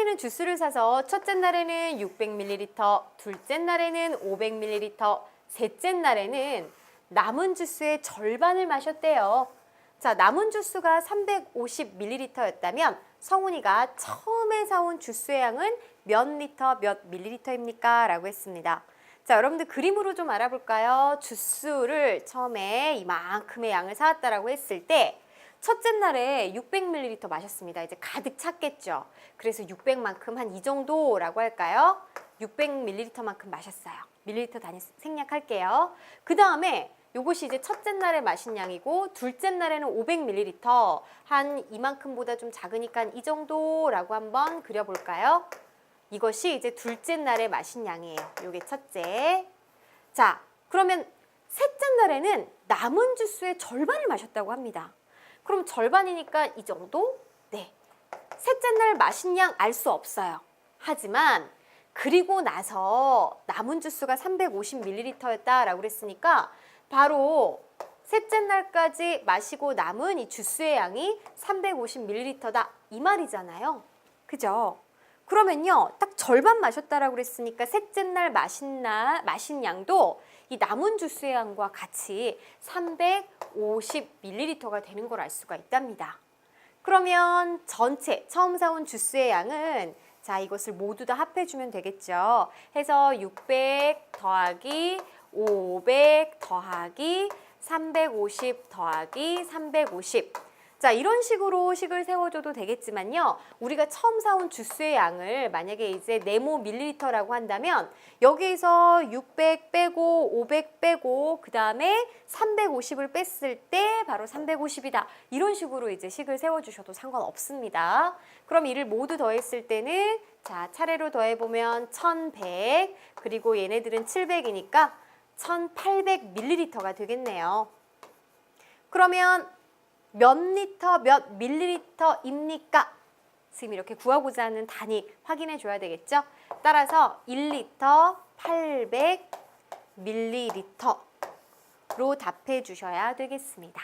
할머니는 주스를 사서 첫째 날에는 600ml, 둘째 날에는 500ml, 셋째 날에는 남은 주스의 절반을 마셨대요. 자, 남은 주스가 350ml였다면 성훈이가 처음에 사온 주스의 양은 몇 리터, 몇 밀리리터입니까? 라고 했습니다. 자, 여러분들 그림으로 좀 알아볼까요? 주스를 처음에 이만큼의 양을 사왔다라고 했을 때 첫째 날에 600ml 마셨습니다. 이제 가득 찼겠죠. 그래서 600만큼 한 이 정도라고 할까요? 600ml만큼 마셨어요. 밀리리터 단위 생략할게요. 그 다음에 요것이 이제 첫째 날에 마신 양이고 둘째 날에는 500ml 한 이만큼보다 좀 작으니까 이 정도라고 한번 그려볼까요? 이것이 이제 둘째 날에 마신 양이에요. 요게 첫째. 자, 그러면 셋째 날에는 남은 주스의 절반을 마셨다고 합니다. 그럼 절반이니까 이 정도? 네. 셋째 날 마신 양 알 수 없어요. 하지만 그리고 나서 남은 주스가 350ml였다라고 그랬으니까 바로 셋째 날까지 마시고 남은 이 주스의 양이 350ml다 이 말이잖아요. 그죠? 그러면요, 딱 절반 마셨다라고 그랬으니까 셋째 날 마신 날 마신 양도 이 남은 주스의 양과 같이 350ml가 되는 걸 알 수가 있답니다. 그러면 전체 처음 사온 주스의 양은 자 이것을 모두 다 합해주면 되겠죠. 해서 600 더하기 500 더하기 350 더하기 350 자, 이런 식으로 식을 세워줘도 되겠지만요. 우리가 처음 사온 주스의 양을 만약에 이제 네모 밀리리터라고 한다면 여기에서 600 빼고 500 빼고 그 다음에 350을 뺐을 때 바로 350이다. 이런 식으로 이제 식을 세워주셔도 상관없습니다. 그럼 이를 모두 더했을 때는 자, 차례로 더해보면 1100 그리고 얘네들은 700이니까 1800 밀리리터가 되겠네요. 그러면 몇 리터, 몇 밀리리터입니까? 지금 이렇게 구하고자 하는 단위 확인해 줘야 되겠죠? 따라서 1리터 800 밀리리터로 답해 주셔야 되겠습니다.